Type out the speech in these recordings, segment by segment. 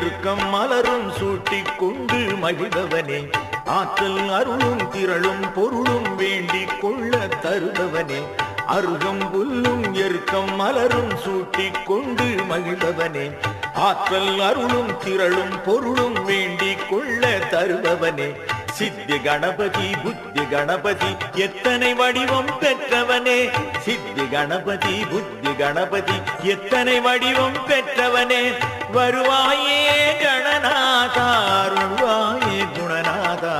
எருக்கம் மலரும் சூட்டி கொண்டு மகிழ்பவனே ஆற்றல் அருளும் திரளும் பொருளும் வேண்டி கொள்ள தருபவனே. அருகம் புல்லும் எருக்கம் மலரும் சூட்டி கொண்டு மகிழ்பவனே ஆற்றல் அருளும் திரளும் பொருளும் வேண்டி கொள்ள தருபவனே. சித்தி கணபதி புத்தி கணபதி எத்தனை வடிவம் பெற்றவனே. சித்தி கணபதி புத்தி கணபதி எத்தனை வடிவம் பெற்றவனே. வருவாயே கணநாதா அருள்வாயே குணநாதா.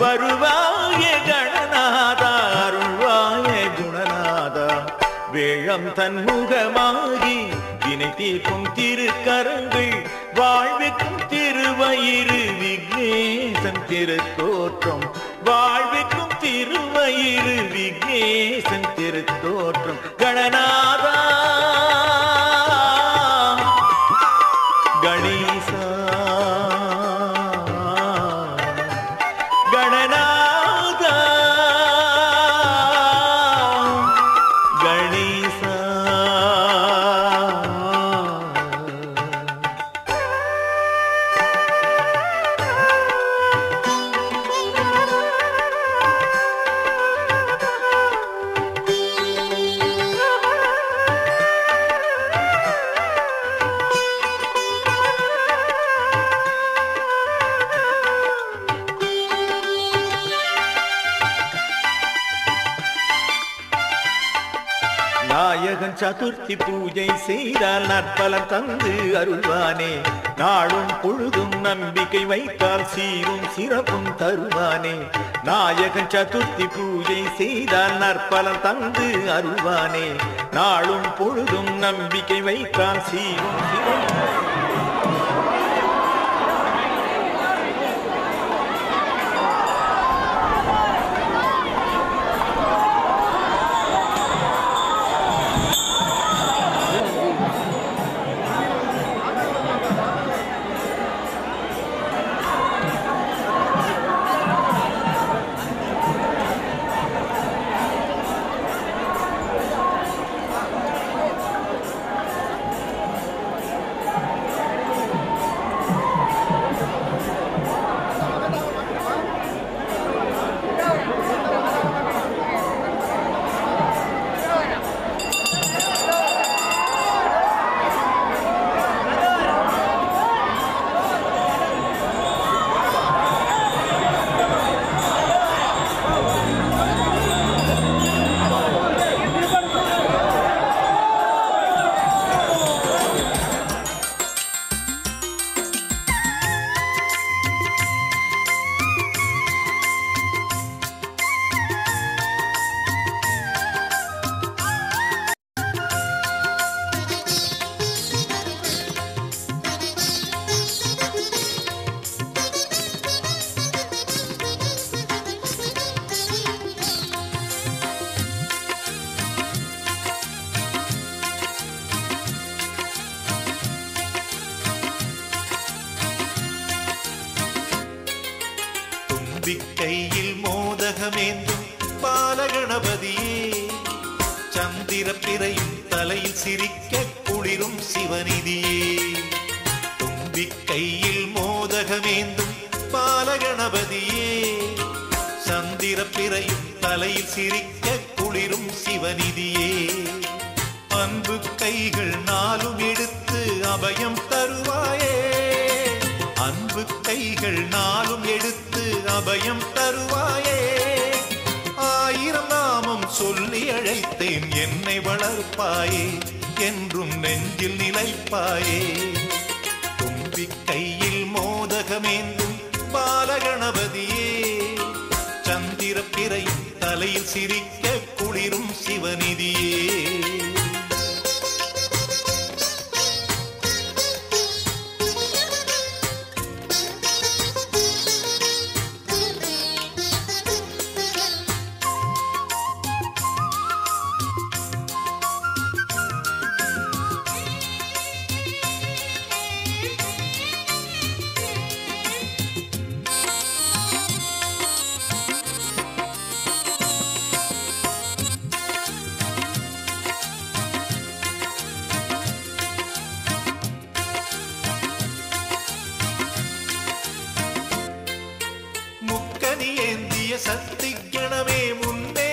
வருவாயே கணநாதா அருள்வாயே குணநாதா. வேழம் தன்முகமாகி வினை தீர்க்கும் திருக்கரங்கள் வாழ்விக்கும் திருவயிறு விக்னேசன் திருத்தோற்றம். வாழ்விக்கும் திருவயிறு விக்னேசன் திருத்தோற்றம். கணநாத நாயகன் சதுர்த்தி பூஜை செய்தால் நற்பலன் தந்து அருள்வானே. நாளும் பொழுதும் நம்பிக்கை வைத்தால் சீரும் சிறப்பும் தருவானே. நாயகன் சதுர்த்தி பூஜை செய்தால் நற்பலன் தந்து அருள்வானே. நாளும் பொழுதும் நம்பிக்கை வைத்தால் சீரும் சிறப்பும் விக்கையில் மோதகமேந்தும் பாலகணபதியே. சந்திர பிறையும் தலையில் சிரிக்க குளிரும் சிவநிதியே. தும்பிக்கையில் மோதகமேந்தும் பாலகணபதியே. சந்திர பிறையும் தலையில் சிரிக்க குளிரும் சிவநிதியே. அன்பு கைகள் நாளும் எடுத்து அபயம் தருவாயே. அன்பு கைகள் நாளும் எடுத்து அபயம் தருவாயே. ஆயிரம் நாமம் சொல்லி அழைத்தேன் என்னை வளர்ப்பாயே என்றும் நெஞ்சில் நிலைப்பாயே. தும்பி கையில் மோதகமேந்தும் பாலகணபதியே. சந்திர பிறையும் தலையில் சிரிக்க குளிரும் சிவநிதியே. നീ എന്തിയെ ശ്രദ്ധിക്കണമേ മുന്നേ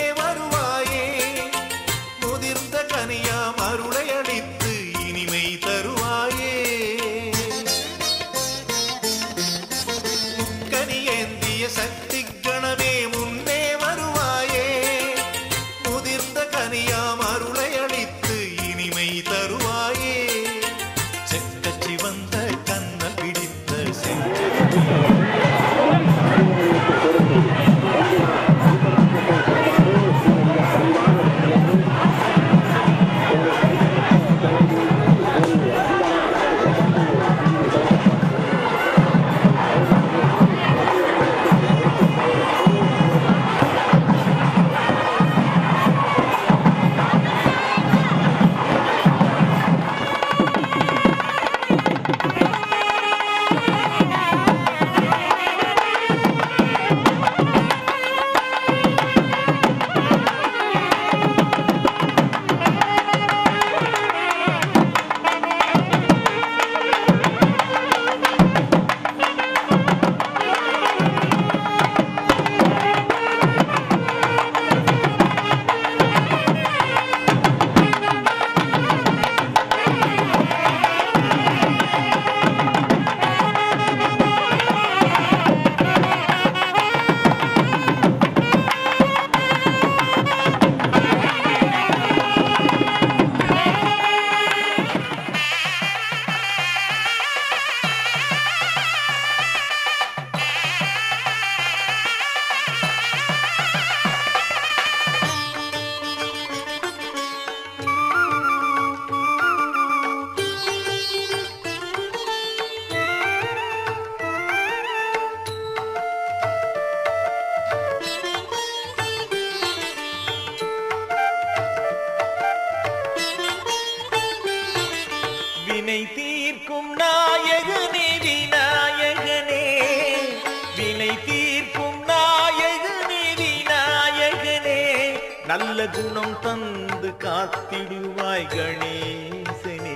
நல்ல குணம் தந்து காத்திடுவாய் கணேசனே.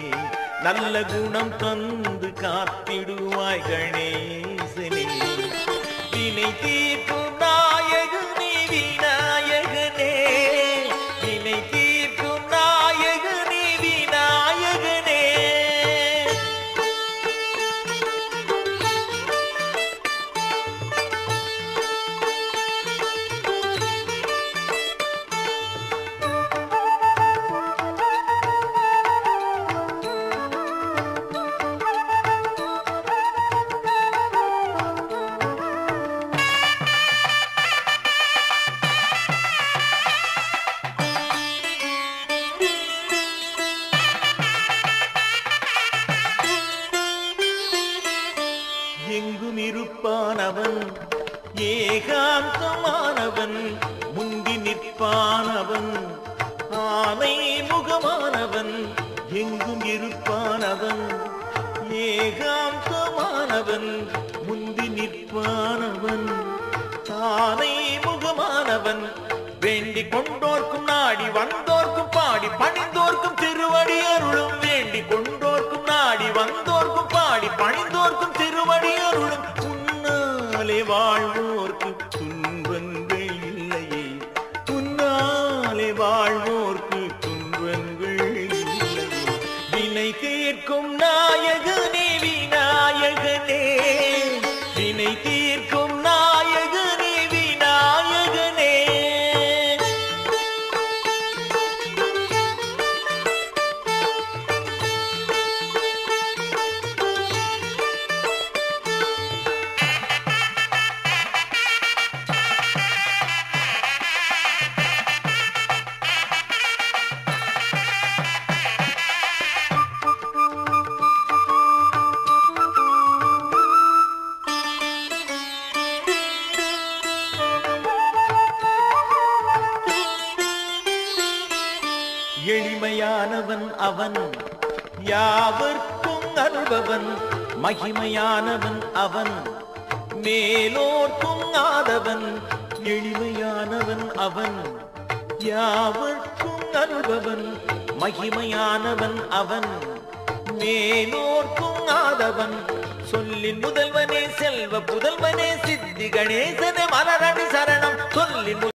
நல்ல குணம் தந்து காத்திடுவாய் கணேசனே. வினை தீர்க்கும் எங்கும் இருப்பானவன் ஏகாந்தமானவன் முந்தி நிற்பானவன். ஆனை முகமானவன் எங்கும் இருப்பானவன். ஏகாந்தமானவன் முந்தி நிற்பானவன். தானை முகமானவன் வேண்டி கொண்டோர்க்கும் நாடி வந்தோர்க்கும் பாடி பணிந்தோர்க்கும் திருவடி அருளும். வேண்டி கொண்டோர்க்கும் நாடி வந்தோர்க்கும் பாடி பணிந்தோர்க்கும் திருவடி அருளும். உன்னாலே வாழ்வோர்க்கு துன்பங்கள் இல்லையே. உன்னாலே வாழ்வோர் அவன். யாவர்க்கும் அருள்பவன் மகிமையானவன் அவன். மேலோர்க்கும் ஆதவன் எளிமையானவன் அவன். யாவர்க்கும் அருள்பவன் மகிமையானவன் அவன். மேலோர்க்கும் ஆதவன் சொல்லின் முதல்வனே செல்வ புதல்வனே சித்தி கணேசனே சொல்லின்